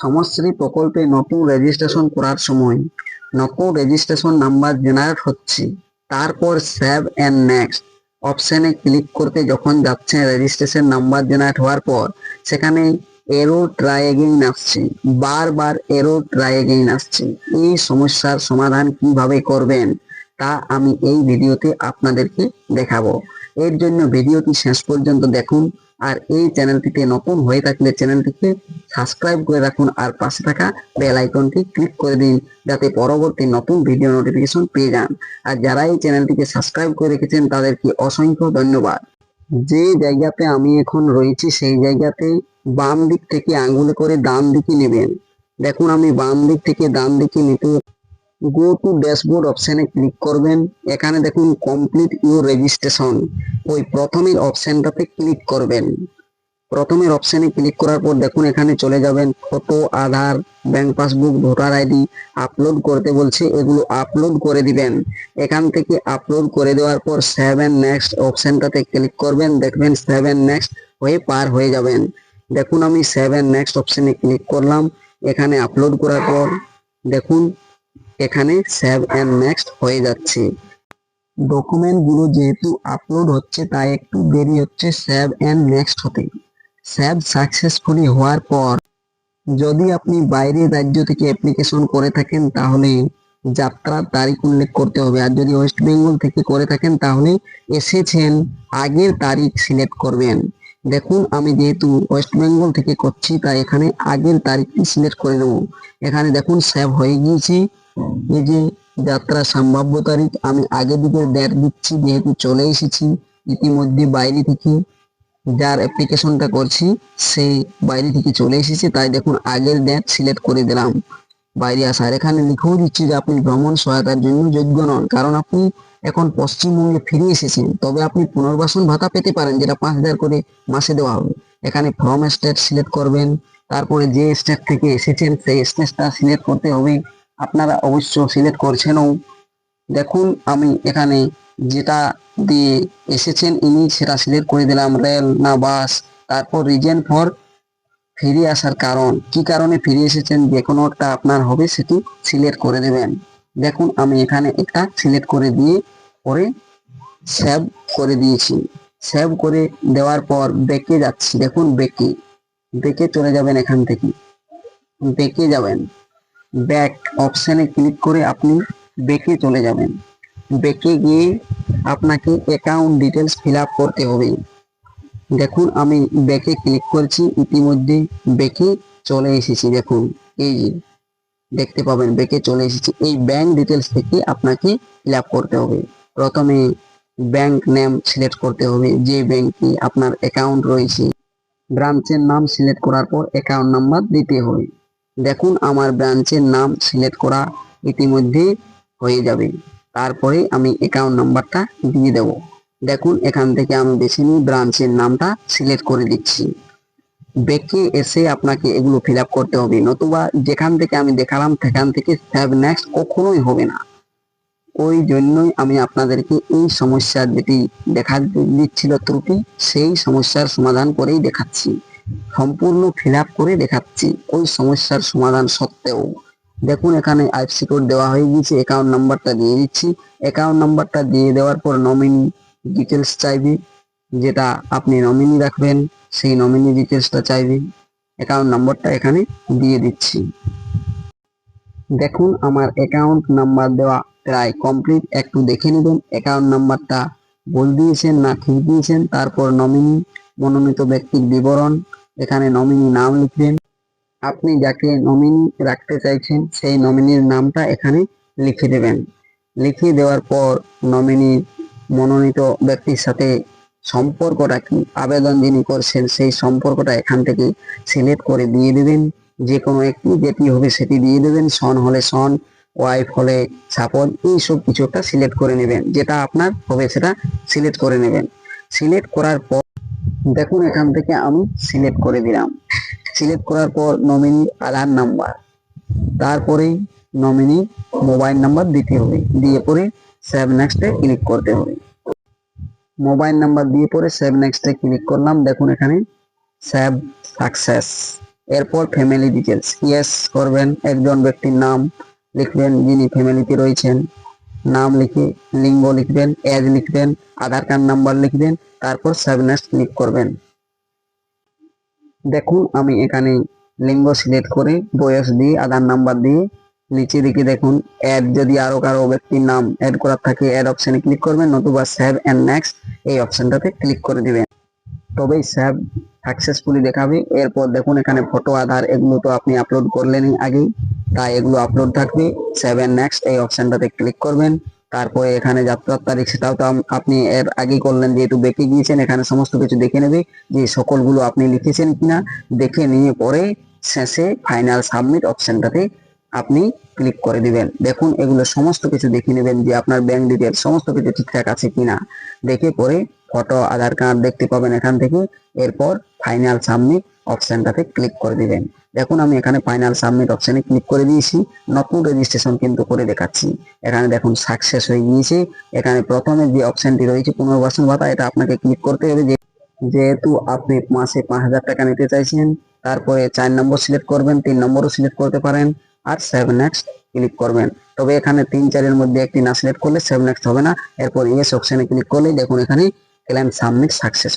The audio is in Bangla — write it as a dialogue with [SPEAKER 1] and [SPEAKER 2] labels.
[SPEAKER 1] সমাজশ্রী প্রকল্পে নতুন রেজিস্ট্রেশন করার সময় নতুন রেজিস্ট্রেশন নাম্বার জেনারেট হচ্ছে। তারপর সেভ এন্ড নেক্সট অপশানে ক্লিক করতে যখন যাচ্ছেন রেজিস্ট্রেশন নাম্বার জেনারেট হওয়ার পর, সেখানে এরো ট্রাই এগেইন আসছে। বারবার এরো ট্রাই এগেইন আসছে। এই সমস্যার সমাধান কীভাবে করবেন তা আমি এই ভিডিওতে আপনাদেরকে দেখাবো। এর জন্য ভিডিওটি শেষ পর্যন্ত দেখুন। আর এই চ্যানেলটিতে নতুন হয়ে থাকলে চ্যানেলটিকে সাবস্ক্রাইব করে রাখুন আর পাশে থাকা বেল আইকনটি ক্লিক করে দিন যাতে পরবর্তী নতুন ভিডিও নোটিফিকেশন পেয়ে যান। আর যারা এই চ্যানেলটিকে সাবস্ক্রাইব করে রেখেছেন, তাদেরকে অসংখ্য ধন্যবাদ। যে জায়গাতে আমি এখন রয়েছি, সেই জায়গাতে বাম দিক থেকে আঙ্গুলে করে ডান দিকে নেবেন। দেখুন, আমি বাম দিক থেকে ডান দিকে নিতে গো টু ড্যাশবোর্ড অপশনে ক্লিক করবেন। এখানে দেখুন কমপ্লিট ইউর রেজিস্ট্রেশন ওই প্রথমের অপশনটাতে ক্লিক করবেন। প্রথমের অপশনে ক্লিক করার পর দেখুন, এখানে চলে যাবেন। Photo Aadhaar bank passbook voter ID upload করতে বলছে, এগুলো আপলোড করে দিবেন। এখান থেকে আপলোড করে দেওয়ার পর সেভেন নেক্সট অপশনটাতে ক্লিক করবেন। দেখবেন সেভেন নেক্সট হয়ে পার হয়ে যাবেন। দেখুন, আমি সেভেন নেক্সট অপশনে ক্লিক করলাম। এখানে আপলোড করার পর দেখুন এখানে সেভ এন্ড নেক্সট হয়ে যাচ্ছে। ডকুমেন্টগুলো যেহেতু আপলোড হচ্ছে, তাই একটু দেরি হচ্ছে সেভ এন্ড নেক্সট হতে। সেভ সাকসেসফুলি হওয়ার পর, যদি আপনি বাইরের রাজ্য থেকে অ্যাপ্লিকেশন করে থাকেন, তাহলে যাত্রার তারিখ উল্লেখ করতে হবে। আর যদি ওয়েস্ট বেঙ্গল থেকে করে থাকেন, তাহলে এসেছেন, আগের তারিখ সিলেক্ট করবেন। দেখুন, আমি যেহেতু ওয়েস্ট বেঙ্গল থেকে করছি, তাই এখানে আগের তারিখটি সিলেক্ট করে নেব। এখানে দেখুন সেভ হয়ে গিয়েছে। যে যাত্রা সম্ভাব্য তারিখ, আমি আগে দিকে ডেট দিচ্ছি, যেহেতু চলে এসেছি ইতিমধ্যে বাইরে থেকে। যার অ্যাপ্লিকেশনটা করছি সেই বাইরে থেকে চলে এসেছে, তাই দেখুন আগের ডেট সিলেক্ট করে দিলাম। বাইরে আসার এখানে লিখেও দিচ্ছি যে, আপনি ভ্রমণ সহায়তার জন্য যোগ্য নন, কারণ আপনি এখন পশ্চিমবঙ্গে ফিরে এসেছেন। তবে আপনি পুনর্বাসন ভাতা পেতে পারেন, যেটা পাঁচ হাজার করে মাসে দেওয়া হবে। এখানে ফর্ম স্টেট সিলেক্ট করবেন, তারপরে যে স্টেট থেকে এসেছেন, সেই স্টেটটা সিলেক্ট করতে হবে। আপনারা অবশ্য সিলেক্ট করছেনও দেখুন, আমি এখানে যেটা দিয়ে এসেছেন ইনি, সেটা সিলেক্ট করে দিলাম রেল না বাস তারপর রিজন ফর ফিরে আসার কারণ। কি কারণে ফিরে এসেছেন? যে কোনো একটা আপনার হবে, সেটি সিলেক্ট করে দেবেন। দেখুন, আমি এখানে একটা সিলেক্ট করে দিয়ে পরে সেভ করে দিয়েছি। সেভ করে দেওয়ার পর বেঁকে যাচ্ছি। দেখুন, বেঁকে বেঁকে চলে যাবেন এখান থেকে। বেঁকে যাবেন। ব্যাক অপশনে ক্লিক করে আপনি বেঁকে চলে যাবেন। ব্যাকে গিয়ে আপনাকে অ্যাকাউন্ট ডিটেলস ফিল করতে হবে। দেখুন, আমি ব্যাকে ক্লিক করছি, ইতিমধ্যে ব্যাকে চলে এসেছি। দেখুন, এই যে দেখতে পাবেন ব্যাকে চলে এসেছি। এই ব্যাংক ডিটেলস থেকে আপনাকে ফিল করতে হবে। প্রথমে ব্যাংক নেম সিলেক্ট করতে হবে, যে ব্যাংকে আপনার অ্যাকাউন্ট রয়েছে। ব্রাঞ্চের নাম সিলেক্ট করার পর অ্যাকাউন্ট নাম্বার দিতে হবে। দেখুন আমার ব্রাঞ্চের নাম সিলেক্ট করা ইতিমধ্যে হয়ে যাবে। তারপরে আমি অ্যাকাউন্ট নাম্বারটা দিয়ে দেব। দেখুন, এখান থেকে আমি বেছে নিই ব্রাঞ্চের নামটা সিলেক্ট করে দিচ্ছি। বেকে এসে আপনাকে এগুলো ফিল করতে হবে। নতুবা যেখান থেকে আমি দেখালাম, সেখান থেকে সেভ নেক্সট কখনোই হবে না। ওই জন্যই আমি আপনাদেরকে এই সমস্যার যেটি দেখা দিচ্ছিল ত্রুটি, সেই সমস্যার সমাধান করেই দেখাচ্ছি। সম্পূর্ণ ফিল করে দেখাচ্ছি। ওই সমস্যার সমাধান সত্ত্বেও। দেখুন, এখানে আইএফসি কোড দেওয়া হয়ে গেছে অ্যাকাউন্ট নাম্বারটা দিয়ে দিচ্ছি। অ্যাকাউন্ট নাম্বারটা দিয়ে দেওয়ার পর নমিনি ডিটেলস চাইবে, যেটা আপনি নমিনি রাখবেন, সেই নমিনি ডিটেলসটা চাইবে। অ্যাকাউন্ট নাম্বারটা এখানে দিয়ে দিচ্ছি। দেখুন, আমার অ্যাকাউন্ট নাম্বার দেওয়া প্রায় কমপ্লিট। একটু দেখে নেবেন, অ্যাকাউন্ট নাম্বারটা ভুল দিয়েছেন না ঠিক দিয়েছেন। তারপর নমিনি মনোনীত ব্যক্তির বিবরণ এখানে নমিনি নাম লিখবেন। আপনি যাকে নমিনি রাখতে চাইছেন, সেই নমিনির নামটা এখানে লিখে দেবেন। লিখে দেওয়ার পর নমিনি মনোনীত ব্যক্তির সাথে সম্পর্কটা কি আবেদন যিনি করছেন, সেই সম্পর্কটা এখান থেকে সিলেক্ট করে দিয়ে দেবেন। যে কোনো একটি, যেটি হবে সেটি দিয়ে দেবেন। সন হলে সন ওয়াইফ হলে সাপোজ এইসব কিছু একটা সিলেক্ট করে নেবেন। যেটা আপনার হবে সেটা সিলেক্ট করে নেবেন। সিলেক্ট করার পর দেখুন, এখান থেকে আমি সিলেক্ট করে দিলাম। সিলেক্ট করার পর নমিনির আধার নাম্বার তারপরে নমিনি মোবাইল নাম্বার দিতে হবে। দিয়ে পরে সেভ নেক্সটে ক্লিক করতে হবে। মোবাইল নাম্বার দিয়ে পরে সেভ নেক্সটে ক্লিক করলাম। দেখুন, এখানে সেভ সাকসেস এরপর ফ্যামিলি ডিটেলস ইয়েস করবেন। একজন ব্যক্তির নাম লিখবেন যিনি ফ্যামিলিতে রয়েছেন। নাম লিখে, লিঙ্গ লিখবেন, এজ লিখবেন, আধার কার্ড নাম্বার লিখবেন, তারপর সেভ নেক্সট ক্লিক করবেন। দেখুন, আমি এখানে লিঙ্গ সিলেক্ট করে, বয়স দিয়ে, আধার নাম্বার দিয়ে নিচে দিকে দেখুন অ্যাড যদি আরও কারও ব্যক্তির নাম অ্যাড করার থাকে অ্যাড অপশনে ক্লিক করবেন নতুবা সেভ এন্ড নেক্সট এই অপশনটাতে ক্লিক করে দিবেন। তবেই সেভ সাকসেসফুলি দেখাবে। এরপর দেখুন, এখানে ফটো আধার এগুলো তো আপনি আপলোড করলেনই আগেই। তাই এগুলো আপলোড থাকবে। সেভেন নেক্সট এই অপশনটাতে ক্লিক করবেন। তারপরে এখানে যাত্রার তারিখ সেটাও তো আপনি এর আগে করলেন, যেহেতু বেঁকে গিয়েছেন, এখানে সমস্ত কিছু দেখে নেবে যে সকলগুলো আপনি লিখেছেন কিনা। দেখে নিয়ে পরে শেষে ফাইনাল সাবমিট অপশনটাতে আপনি ক্লিক করে দিবেন। দেখুন, এগুলো সমস্ত কিছু দেখে নেবেন যে আপনার ব্যাংক ডিটেল সমস্ত কিছু ঠিকঠাক আছে কিনা। দেখে পরে ফটো আধার কার্ড দেখতে পাবেন এখান থেকে। এরপর ফাইনাল সাবমিট অপশনটাতে ক্লিক করে দিবেন। দেখুন, আমি এখানে ফাইনাল সাবমিট অপশনে ক্লিক করে দিয়েছি। নতুন রেজিস্ট্রেশন কিন্তু করে দেখাচ্ছি। এখানে দেখুন সাকসেস হয়ে গিয়েছে। এখানে প্রথমে যে অপশনটি রয়েছে, পুনর্বাসন ভাতা, এটা আপনাকে ক্লিক করতে হবে। যেহেতু আপনি মাসে পাঁচ হাজার টাকা নিতে চাইছেন, তারপরে চার নম্বর সিলেক্ট করবেন, তিন নম্বরও সিলেক্ট করতে পারেন, আর সেভেন নেক্সট ক্লিক করবেন। তবে এখানে তিন চারের মধ্যে একটি না সিলেক্ট করলে সেভেন নেক্সট হবে না। এরপর ইয়েস অপশনে ক্লিক করলে দেখুন, এখানে ক্লাইম সাবমিট সাকসেস